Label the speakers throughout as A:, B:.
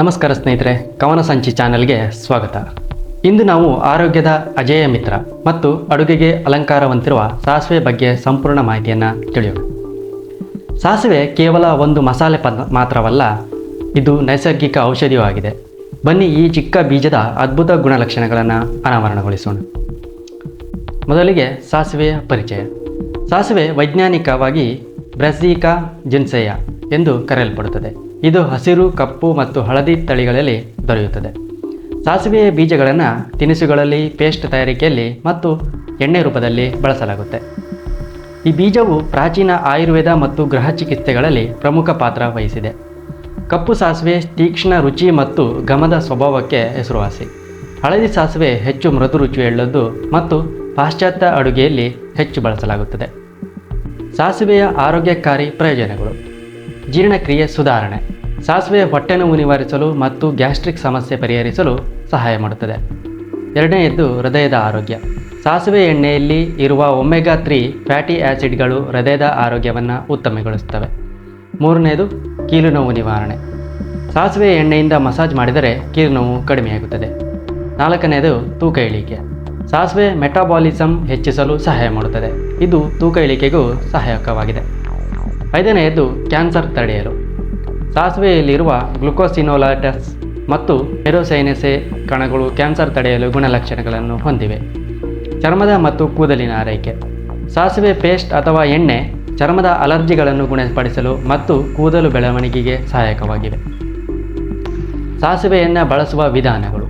A: ನಮಸ್ಕಾರ ಸ್ನೇಹಿತರೆ, ಕವನ ಸಂಚಿ ಚಾನೆಲ್ಗೆ ಸ್ವಾಗತ. ಇಂದು ನಾವು ಆರೋಗ್ಯದ ಅಜೇಯ ಮಿತ್ರ ಮತ್ತು ಅಡುಗೆಗೆ ಅಲಂಕಾರವಂತಿರುವ ಸಾಸಿವೆ ಬಗ್ಗೆ ಸಂಪೂರ್ಣ ಮಾಹಿತಿಯನ್ನು ತಿಳಿಯೋಣ. ಸಾಸಿವೆ ಕೇವಲ ಒಂದು ಮಸಾಲೆ ಪದ ಮಾತ್ರವಲ್ಲ, ಇದು ನೈಸರ್ಗಿಕ ಔಷಧಿಯೂ ಆಗಿದೆ. ಬನ್ನಿ ಈ ಚಿಕ್ಕ ಬೀಜದ ಅದ್ಭುತ ಗುಣಲಕ್ಷಣಗಳನ್ನು ಅನಾವರಣಗೊಳಿಸೋಣ. ಮೊದಲಿಗೆ ಸಾಸಿವೆಯ ಪರಿಚಯ. ಸಾಸಿವೆ ವೈಜ್ಞಾನಿಕವಾಗಿ ಬ್ರೆಸಿಕಾ ಜಿನ್ಸೆಯ ಎಂದು ಕರೆಯಲ್ಪಡುತ್ತದೆ. ಇದು ಹಸಿರು, ಕಪ್ಪು ಮತ್ತು ಹಳದಿ ತಳಿಗಳಲ್ಲಿ ದೊರೆಯುತ್ತದೆ. ಸಾಸಿವೆಯ ಬೀಜಗಳನ್ನು ತಿನಿಸುಗಳಲ್ಲಿ, ಪೇಸ್ಟ್ ತಯಾರಿಕೆಯಲ್ಲಿ ಮತ್ತು ಎಣ್ಣೆ ರೂಪದಲ್ಲಿ ಬಳಸಲಾಗುತ್ತೆ. ಈ ಬೀಜವು ಪ್ರಾಚೀನ ಆಯುರ್ವೇದ ಮತ್ತು ಗೃಹ ಚಿಕಿತ್ಸೆಗಳಲ್ಲಿ ಪ್ರಮುಖ ಪಾತ್ರ ವಹಿಸಿದೆ. ಕಪ್ಪು ಸಾಸಿವೆ ತೀಕ್ಷ್ಣ ರುಚಿ ಮತ್ತು ಘಮದ ಸ್ವಭಾವಕ್ಕೆ ಹೆಸರುವಾಸಿ. ಹಳದಿ ಸಾಸಿವೆ ಹೆಚ್ಚು ಮೃದು ರುಚಿಯುಳ್ಳದ್ದು ಮತ್ತು ಪಾಶ್ಚಾತ್ಯ ಅಡುಗೆಯಲ್ಲಿ ಹೆಚ್ಚು ಬಳಸಲಾಗುತ್ತದೆ. ಸಾಸಿವೆಯ ಆರೋಗ್ಯಕಾರಿ ಪ್ರಯೋಜನಗಳು. ಜೀರ್ಣಕ್ರಿಯೆ ಸುಧಾರಣೆ. ಸಾಸಿವೆ ಹೊಟ್ಟೆ ನೋವು ನಿವಾರಿಸಲು ಮತ್ತು ಗ್ಯಾಸ್ಟ್ರಿಕ್ ಸಮಸ್ಯೆ ಪರಿಹರಿಸಲು ಸಹಾಯ ಮಾಡುತ್ತದೆ. ಎರಡನೆಯದ್ದು ಹೃದಯದ ಆರೋಗ್ಯ. ಸಾಸಿವೆ ಎಣ್ಣೆಯಲ್ಲಿ ಇರುವ ಒಮೆಗಾ ತ್ರೀ ಫ್ಯಾಟಿ ಆ್ಯಸಿಡ್ಗಳು ಹೃದಯದ ಆರೋಗ್ಯವನ್ನು ಉತ್ತಮಗೊಳಿಸುತ್ತವೆ. ಮೂರನೆಯದು ಕೀಲು ನೋವು ನಿವಾರಣೆ. ಸಾಸಿವೆ ಎಣ್ಣೆಯಿಂದ ಮಸಾಜ್ ಮಾಡಿದರೆ ಕೀಲು ನೋವು ಕಡಿಮೆಯಾಗುತ್ತದೆ. ನಾಲ್ಕನೆಯದು ತೂಕ ಇಳಿಕೆ. ಸಾಸಿವೆ ಮೆಟಾಬಾಲಿಸಮ್ ಹೆಚ್ಚಿಸಲು ಸಹಾಯ ಮಾಡುತ್ತದೆ. ಇದು ತೂಕ ಇಳಿಕೆಗೂ ಸಹಾಯಕವಾಗಿದೆ. ಐದನೆಯದು ಕ್ಯಾನ್ಸರ್ ತಡೆಯಲು. ಸಾಸಿವೆಯಲ್ಲಿರುವ ಗ್ಲುಕೋಸಿನೋಲಾಟಸ್ ಮತ್ತು ಎರೋಸೈನೆಸೆ ಕಣಗಳು ಕ್ಯಾನ್ಸರ್ ತಡೆಯಲು ಗುಣಲಕ್ಷಣಗಳನ್ನು ಹೊಂದಿವೆ. ಚರ್ಮದ ಮತ್ತು ಕೂದಲಿನ ಆರೈಕೆ. ಸಾಸಿವೆ ಪೇಸ್ಟ್ ಅಥವಾ ಎಣ್ಣೆ ಚರ್ಮದ ಅಲರ್ಜಿಗಳನ್ನು ಗುಣಪಡಿಸಲು ಮತ್ತು ಕೂದಲು ಬೆಳವಣಿಗೆಗೆ ಸಹಾಯಕವಾಗಿವೆ. ಸಾಸಿವೆಯನ್ನು ಬಳಸುವ ವಿಧಾನಗಳು.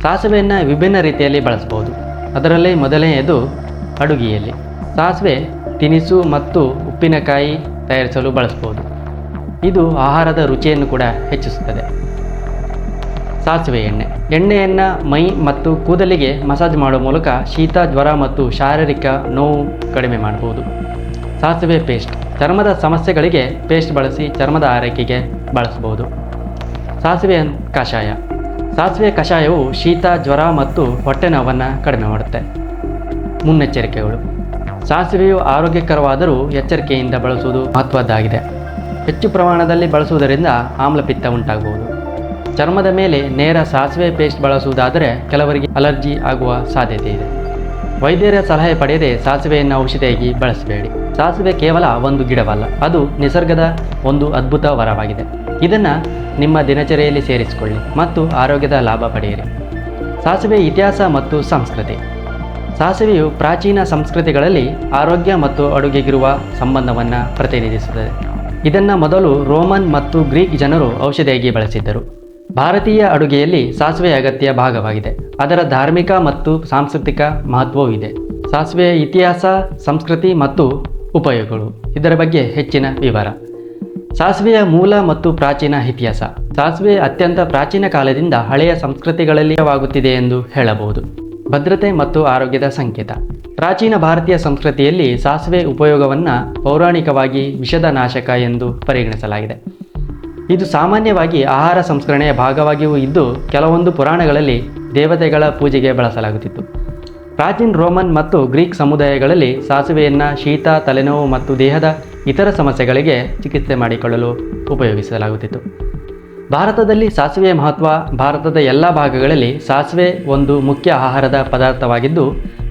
A: ಸಾಸಿವೆಯನ್ನು ವಿಭಿನ್ನ ರೀತಿಯಲ್ಲಿ ಬಳಸಬಹುದು. ಅದರಲ್ಲಿ ಮೊದಲನೆಯದು ಅಡುಗೆಯಲ್ಲಿ. ಸಾಸಿವೆ ತಿನಿಸು ಮತ್ತು ಉಪ್ಪಿನಕಾಯಿ ತಯಾರಿಸಲು ಬಳಸಬಹುದು. ಇದು ಆಹಾರದ ರುಚಿಯನ್ನು ಕೂಡ ಹೆಚ್ಚಿಸುತ್ತದೆ. ಸಾಸಿವೆ ಎಣ್ಣೆ. ಎಣ್ಣೆಯನ್ನು ಮೈ ಮತ್ತು ಕೂದಲಿಗೆ ಮಸಾಜ್ ಮಾಡುವ ಮೂಲಕ ಶೀತ, ಜ್ವರ ಮತ್ತು ಶಾರೀರಿಕ ನೋವು ಕಡಿಮೆ ಮಾಡಬಹುದು. ಸಾಸಿವೆ ಪೇಸ್ಟ್. ಚರ್ಮದ ಸಮಸ್ಯೆಗಳಿಗೆ ಪೇಸ್ಟ್ ಬಳಸಿ ಚರ್ಮದ ಆರೈಕೆಗೆ ಬಳಸಬಹುದು. ಸಾಸಿವೆ ಕಷಾಯ. ಸಾಸಿವೆ ಕಷಾಯವು ಶೀತ, ಜ್ವರ ಮತ್ತು ಹೊಟ್ಟೆ ನೋವನ್ನು ಕಡಿಮೆ ಮಾಡುತ್ತೆ. ಮುನ್ನೆಚ್ಚರಿಕೆಗಳು. ಸಾಸಿವೆಯು ಆರೋಗ್ಯಕರವಾದರೂ ಎಚ್ಚರಿಕೆಯಿಂದ ಬಳಸುವುದು ಮಹತ್ವದ್ದಾಗಿದೆ. ಹೆಚ್ಚು ಪ್ರಮಾಣದಲ್ಲಿ ಬಳಸುವುದರಿಂದ ಆಮ್ಲಪಿತ್ತ ಉಂಟಾಗಬಹುದು. ಚರ್ಮದ ಮೇಲೆ ನೇರ ಸಾಸಿವೆ ಪೇಸ್ಟ್ ಬಳಸುವುದಾದರೆ ಕೆಲವರಿಗೆ ಅಲರ್ಜಿ ಆಗುವ ಸಾಧ್ಯತೆ ಇದೆ. ವೈದ್ಯರ ಸಲಹೆ ಪಡೆಯದೆ ಸಾಸಿವೆಯನ್ನು ಔಷಧಿಯಾಗಿ ಬಳಸಬೇಡಿ. ಸಾಸಿವೆ ಕೇವಲ ಒಂದು ಗಿಡವಲ್ಲ, ಅದು ನಿಸರ್ಗದ ಒಂದು ಅದ್ಭುತ ವರವಾಗಿದೆ. ಇದನ್ನು ನಿಮ್ಮ ದಿನಚರಿಯಲ್ಲಿ ಸೇರಿಸಿಕೊಳ್ಳಿ ಮತ್ತು ಆರೋಗ್ಯದ ಲಾಭ ಪಡೆಯಿರಿ. ಸಾಸಿವೆ ಇತಿಹಾಸ ಮತ್ತು ಸಂಸ್ಕೃತಿ. ಸಾಸಿವೆಯು ಪ್ರಾಚೀನ ಸಂಸ್ಕೃತಿಗಳಲ್ಲಿ ಆರೋಗ್ಯ ಮತ್ತು ಅಡುಗೆಗಿರುವ ಸಂಬಂಧವನ್ನು ಪ್ರತಿನಿಧಿಸುತ್ತದೆ. ಇದನ್ನು ಮೊದಲು ರೋಮನ್ ಮತ್ತು ಗ್ರೀಕ್ ಜನರು ಔಷಧಿಯಾಗಿ ಬಳಸಿದ್ದರು. ಭಾರತೀಯ ಅಡುಗೆಯಲ್ಲಿ ಸಾಸಿವೆ ಅಗತ್ಯ ಭಾಗವಾಗಿದೆ. ಅದರ ಧಾರ್ಮಿಕ ಮತ್ತು ಸಾಂಸ್ಕೃತಿಕ ಮಹತ್ವವೂ ಇದೆ. ಸಾಸಿವೆಯ ಇತಿಹಾಸ, ಸಂಸ್ಕೃತಿ ಮತ್ತು ಉಪಯೋಗಗಳು. ಇದರ ಬಗ್ಗೆ ಹೆಚ್ಚಿನ ವಿವರ. ಸಾಸಿವೆಯ ಮೂಲ ಮತ್ತು ಪ್ರಾಚೀನ ಇತಿಹಾಸ. ಸಾಸಿವೆ ಅತ್ಯಂತ ಪ್ರಾಚೀನ ಕಾಲದಿಂದ ಹಳೆಯ ಸಂಸ್ಕೃತಿಗಳಲ್ಲಿವಾಗುತ್ತಿದೆ ಎಂದು ಹೇಳಬಹುದು. ಭದ್ರತೆ ಮತ್ತು ಆರೋಗ್ಯದ ಸಂಕೇತ. ಪ್ರಾಚೀನ ಭಾರತೀಯ ಸಂಸ್ಕೃತಿಯಲ್ಲಿ ಸಾಸಿವೆ ಉಪಯೋಗವನ್ನು ಪೌರಾಣಿಕವಾಗಿ ವಿಷದ ನಾಶಕ ಎಂದು ಪರಿಗಣಿಸಲಾಗಿದೆ. ಇದು ಸಾಮಾನ್ಯವಾಗಿ ಆಹಾರ ಸಂಸ್ಕರಣೆಯ ಭಾಗವಾಗಿಯೂ ಇದ್ದು, ಕೆಲವೊಂದು ಪುರಾಣಗಳಲ್ಲಿ ದೇವತೆಗಳ ಪೂಜೆಗೆ ಬಳಸಲಾಗುತ್ತಿತ್ತು. ಪ್ರಾಚೀನ ರೋಮನ್ ಮತ್ತು ಗ್ರೀಕ್ ಸಮುದಾಯಗಳಲ್ಲಿ ಸಾಸಿವೆಯನ್ನು ಶೀತ, ತಲೆನೋವು ಮತ್ತು ದೇಹದ ಇತರ ಸಮಸ್ಯೆಗಳಿಗೆ ಚಿಕಿತ್ಸೆ ಮಾಡಿಕೊಳ್ಳಲು ಉಪಯೋಗಿಸಲಾಗುತ್ತಿತ್ತು. ಭಾರತದಲ್ಲಿ ಸಾಸಿವೆಯ ಮಹತ್ವ ಭಾರತದ ಎಲ್ಲ ಭಾಗಗಳಲ್ಲಿ ಸಾಸಿವೆ ಒಂದು ಮುಖ್ಯ ಆಹಾರದ ಪದಾರ್ಥವಾಗಿದ್ದು,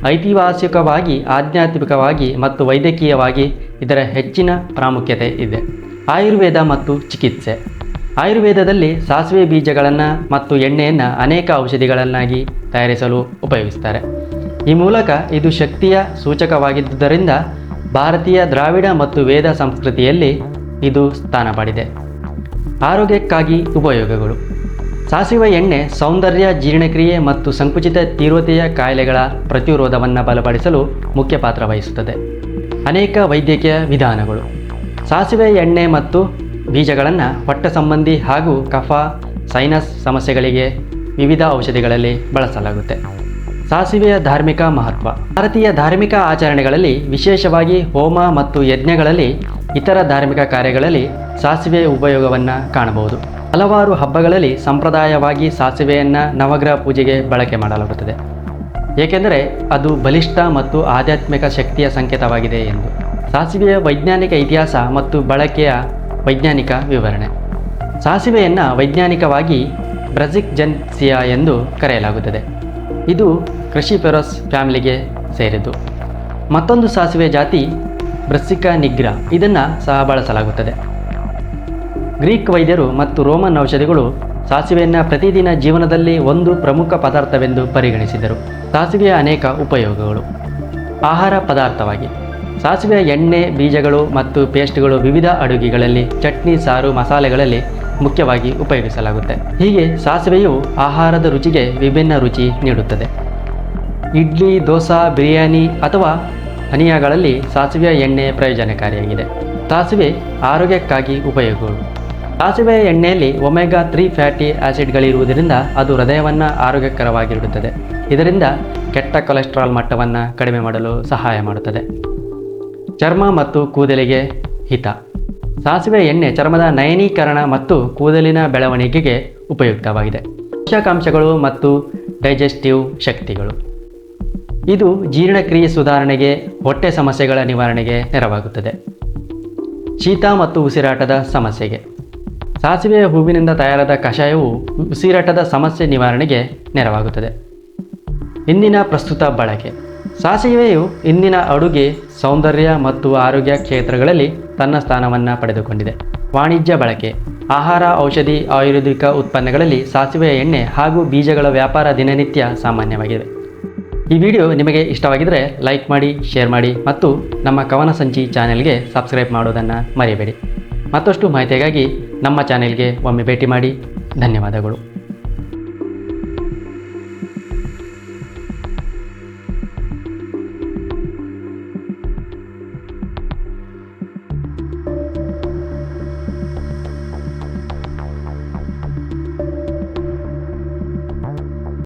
A: ಐತಿಹಾಸಿಕವಾಗಿ, ಆಧ್ಯಾತ್ಮಿಕವಾಗಿ ಮತ್ತು ವೈದ್ಯಕೀಯವಾಗಿ ಇದರ ಹೆಚ್ಚಿನ ಪ್ರಾಮುಖ್ಯತೆ ಇದೆ. ಆಯುರ್ವೇದ ಮತ್ತು ಚಿಕಿತ್ಸೆ. ಆಯುರ್ವೇದದಲ್ಲಿ ಸಾಸಿವೆ ಬೀಜಗಳನ್ನು ಮತ್ತು ಎಣ್ಣೆಯನ್ನು ಅನೇಕ ಔಷಧಿಗಳನ್ನಾಗಿ ತಯಾರಿಸಲು ಉಪಯೋಗಿಸ್ತಾರೆ. ಈ ಮೂಲಕ ಇದು ಶಕ್ತಿಯ ಸೂಚಕವಾಗಿದ್ದುದರಿಂದ ಭಾರತೀಯ ದ್ರಾವಿಡ ಮತ್ತು ವೇದ ಸಂಸ್ಕೃತಿಯಲ್ಲಿ ಇದು ಸ್ಥಾನ ಪಡೆದಿದೆ. ಆರೋಗ್ಯಕ್ಕಾಗಿ ಉಪಯೋಗಗಳು. ಸಾಸಿವೆ ಎಣ್ಣೆ, ಸೌಂದರ್ಯ, ಜೀರ್ಣಕ್ರಿಯೆ ಮತ್ತು ಸಂಕುಚಿತ ತೀವ್ರತೆಯ ಕಾಯಿಲೆಗಳ ಪ್ರತಿರೋಧವನ್ನು ಬಲಪಡಿಸಲು ಮುಖ್ಯ ಪಾತ್ರ ವಹಿಸುತ್ತದೆ. ಅನೇಕ ವೈದ್ಯಕೀಯ ವಿಧಾನಗಳು. ಸಾಸಿವೆ ಎಣ್ಣೆ ಮತ್ತು ಬೀಜಗಳನ್ನು ಹೊಟ್ಟ ಸಂಬಂಧಿ ಹಾಗೂ ಕಫ, ಸೈನಸ್ ಸಮಸ್ಯೆಗಳಿಗೆ ವಿವಿಧ ಔಷಧಿಗಳಲ್ಲಿ ಬಳಸಲಾಗುತ್ತೆ. ಸಾಸಿವೆಯ ಧಾರ್ಮಿಕ ಮಹತ್ವ. ಭಾರತೀಯ ಧಾರ್ಮಿಕ ಆಚರಣೆಗಳಲ್ಲಿ, ವಿಶೇಷವಾಗಿ ಹೋಮ ಮತ್ತು ಯಜ್ಞಗಳಲ್ಲಿ, ಇತರ ಧಾರ್ಮಿಕ ಕಾರ್ಯಗಳಲ್ಲಿ ಸಾಸಿವೆಯ ಉಪಯೋಗವನ್ನು ಕಾಣಬಹುದು. ಹಲವಾರು ಹಬ್ಬಗಳಲ್ಲಿ ಸಂಪ್ರದಾಯವಾಗಿ ಸಾಸಿವೆಯನ್ನು ನವಗ್ರಹ ಪೂಜೆಗೆ ಬಳಕೆ ಮಾಡಲಾಗುತ್ತದೆ. ಏಕೆಂದರೆ ಅದು ಬಲಿಷ್ಠ ಮತ್ತು ಆಧ್ಯಾತ್ಮಿಕ ಶಕ್ತಿಯ ಸಂಕೇತವಾಗಿದೆ ಎಂದು. ಸಾಸಿವೆಯ ವೈಜ್ಞಾನಿಕ ಇತಿಹಾಸ ಮತ್ತು ಬಳಕೆಯ ವೈಜ್ಞಾನಿಕ ವಿವರಣೆ. ಸಾಸಿವೆಯನ್ನು ವೈಜ್ಞಾನಿಕವಾಗಿ ಬ್ರಜಿಕ್ ಜೆನ್ಸಿಯಾ ಎಂದು ಕರೆಯಲಾಗುತ್ತದೆ. ಇದು ಕೃಷಿ ಫೆರೋಸ್ ಫ್ಯಾಮಿಲಿಗೆ ಸೇರಿದ್ದು. ಮತ್ತೊಂದು ಸಾಸಿವೆ ಜಾತಿ ಬ್ರಸ್ಸಿಕಾ ನಿಗ್ರ. ಇದನ್ನು ಸಹ ಬಳಸಲಾಗುತ್ತದೆ. ಗ್ರೀಕ್ ವೈದ್ಯರು ಮತ್ತು ರೋಮನ್ ಔಷಧಿಗಳು ಸಾಸಿವೆಯನ್ನು ಪ್ರತಿದಿನ ಜೀವನದಲ್ಲಿ ಒಂದು ಪ್ರಮುಖ ಪದಾರ್ಥವೆಂದು ಪರಿಗಣಿಸಿದರು. ಸಾಸಿವೆಯ ಅನೇಕ ಉಪಯೋಗಗಳು. ಆಹಾರ ಪದಾರ್ಥವಾಗಿ. ಸಾಸಿವೆಯ ಎಣ್ಣೆ, ಬೀಜಗಳು ಮತ್ತು ಪೇಸ್ಟ್ಗಳು ವಿವಿಧ ಅಡುಗೆಗಳಲ್ಲಿ, ಚಟ್ನಿ, ಸಾರು, ಮಸಾಲೆಗಳಲ್ಲಿ ಮುಖ್ಯವಾಗಿ ಉಪಯೋಗಿಸಲಾಗುತ್ತೆ. ಹೀಗೆ ಸಾಸಿವೆಯು ಆಹಾರದ ರುಚಿಗೆ ವಿಭಿನ್ನ ರುಚಿ ನೀಡುತ್ತದೆ. ಇಡ್ಲಿ, ದೋಸಾ, ಬಿರಿಯಾನಿ ಅಥವಾ ಹನಿಯಾಗಳಲ್ಲಿ ಸಾಸಿವೆಯ ಎಣ್ಣೆ ಪ್ರಯೋಜನಕಾರಿಯಾಗಿದೆ. ಸಾಸಿವೆ ಆರೋಗ್ಯಕ್ಕಾಗಿ ಉಪಯೋಗಗಳು ಸಾಸಿವೆಯ ಎಣ್ಣೆಯಲ್ಲಿ ಒಮೆಗಾ ತ್ರೀ ಫ್ಯಾಟಿ ಆಸಿಡ್ಗಳಿರುವುದರಿಂದ ಅದು ಹೃದಯವನ್ನು ಆರೋಗ್ಯಕರವಾಗಿರುತ್ತದೆ. ಇದರಿಂದ ಕೆಟ್ಟ ಕೊಲೆಸ್ಟ್ರಾಲ್ ಮಟ್ಟವನ್ನು ಕಡಿಮೆ ಮಾಡಲು ಸಹಾಯ ಮಾಡುತ್ತದೆ. ಚರ್ಮ ಮತ್ತು ಕೂದಲಿಗೆ ಹಿತ. ಸಾಸಿವೆ ಎಣ್ಣೆ, ಚರ್ಮದ ನಯನೀಕರಣ ಮತ್ತು ಕೂದಲಿನ ಬೆಳವಣಿಗೆಗೆ ಉಪಯುಕ್ತವಾಗಿದೆ. ಪೋಷಕಾಂಶಗಳು ಮತ್ತು ಡೈಜೆಸ್ಟಿವ್ ಶಕ್ತಿಗಳು. ಇದು ಜೀರ್ಣಕ್ರಿಯೆ ಸುಧಾರಣೆಗೆ, ಹೊಟ್ಟೆ ಸಮಸ್ಯೆಗಳ ನಿವಾರಣೆಗೆ ನೆರವಾಗುತ್ತದೆ. ಶೀತ ಮತ್ತು ಉಸಿರಾಟದ ಸಮಸ್ಯೆಗೆ. ಸಾಸಿವೆಯ ಹೂವಿನಿಂದ ತಯಾರಾದ ಕಷಾಯವು ಉಸಿರಾಟದ ಸಮಸ್ಯೆ ನಿವಾರಣೆಗೆ ನೆರವಾಗುತ್ತದೆ. ಇಂದಿನ ಪ್ರಸ್ತುತ ಬಳಕೆ. ಸಾಸಿವೆಯು ಇಂದಿನ ಅಡುಗೆ, ಸೌಂದರ್ಯ ಮತ್ತು ಆರೋಗ್ಯ ಕ್ಷೇತ್ರಗಳಲ್ಲಿ ತನ್ನ ಸ್ಥಾನವನ್ನು ಪಡೆದುಕೊಂಡಿದೆ. ವಾಣಿಜ್ಯ ಬಳಕೆ. ಆಹಾರ, ಔಷಧಿ, ಆಯುರ್ವೇದಿಕ ಉತ್ಪನ್ನಗಳಲ್ಲಿ ಸಾಸಿವೆಯ ಎಣ್ಣೆ ಹಾಗೂ ಬೀಜಗಳ ವ್ಯಾಪಾರ ದಿನನಿತ್ಯ ಸಾಮಾನ್ಯವಾಗಿದೆ. ಈ ವಿಡಿಯೋ ನಿಮಗೆ ಇಷ್ಟವಾಗಿದ್ದರೆ ಲೈಕ್ ಮಾಡಿ, ಶೇರ್ ಮಾಡಿ ಮತ್ತು ನಮ್ಮ ಕವನ ಸಂಚಿ ಚಾನೆಲ್ಗೆ ಸಬ್ಸ್ಕ್ರೈಬ್ ಮಾಡೋದನ್ನು ಮರೆಯಬೇಡಿ ಮತ್ತಷ್ಟು ಮಾಹಿತಿಗಾಗಿ ನಮ್ಮ ಚಾನೆಲ್ಗೆ ಒಮ್ಮೆ ಭೇಟಿ ಮಾಡಿ. ಧನ್ಯವಾದಗಳು.